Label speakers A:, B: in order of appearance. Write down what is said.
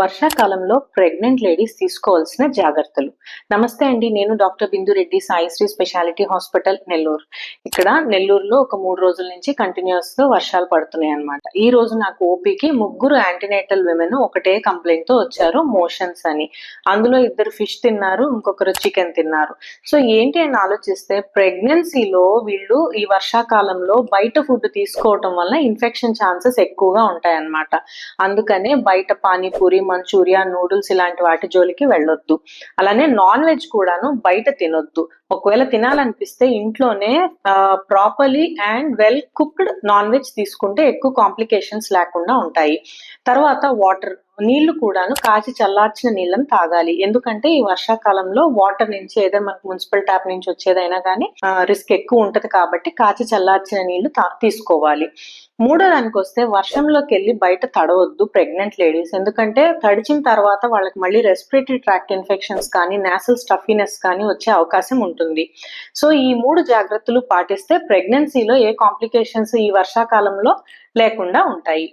A: వర్షాకాలంలో pregnant ladies తీసుకోవాల్సిన జాగ్రత్తలు. నమస్తే అండి నేను doctor Bindu Reddy Saisri speciality hospital Nellore. ఇక్కడ నెల్లూరులో ఒక మూడు రోజుల నుంచి కంటిన్యూస్గా వర్షాలు పడుతున్నాయి అన్నమాట. ఈ రోజు నాకు ఓపీకి ముగ్గురు యాంటీనేటల్ విమెన్ ఒకటే కంప్లైంట్తో వచ్చారు మోషన్స్ అని. అందులో ఇద్దరు ఫిష్ తిన్నారు ఇంకొకరు చికెన్ తిన్నారు. సో ఏంటి అని ఆలోచిస్తే ప్రెగ్నెన్సీలో వీళ్ళు ఈ వర్షాకాలంలో బయట ఫుడ్ తీసుకోవటం వల్ల ఇన్ఫెక్షన్ ఛాన్సెస్ ఎక్కువగా ఉంటాయన్నమాట. అందుకనే బయట పానీపూరి మంచూరియా నూడిల్స్ ఇలాంటి వాటి జోలికి వెళ్ళొద్దు. అలానే నాన్ వెజ్ కూడాను బయట తినొద్దు. ఒకవేళ తినాలనిపిస్తే ఇంట్లోనే properly and well cooked non veg తీసుకుంటే ఎక్కువ కాంప్లికేషన్స్ లేకుండా ఉంటాయి. తర్వాత వాటర్ నీళ్ళు కూడాను కాచి చల్లార్చిన నీళ్ళని తాగాలి. ఎందుకంటే ఈ వర్షాకాలంలో వాటర్ నుంచి ఏదైనా మనకు మున్సిపల్ ట్యాప్ నుంచి వచ్చేదైనా కానీ రిస్క్ ఎక్కువ ఉంటది కాబట్టి కాచి చల్లార్చిన నీళ్ళు తీసుకోవాలి. మూడో దానికి వస్తే వర్షంలోకి వెళ్ళి బయట తడవద్దు ప్రెగ్నెంట్ లేడీస్. ఎందుకంటే తడిచిన తర్వాత వాళ్ళకి మళ్ళీ రెస్పిరేటరీ ట్రాక్ట్ ఇన్ఫెక్షన్స్ కానీ నేసల్ స్టఫీనెస్ కానీ వచ్చే అవకాశం ఉంటుంది. సో ఈ మూడు జాగ్రత్తలు పాటిస్తే ప్రెగ్నెన్సీలో ఏ కాంప్లికేషన్స్ ఈ వర్షాకాలంలో లేకుండా ఉంటాయి.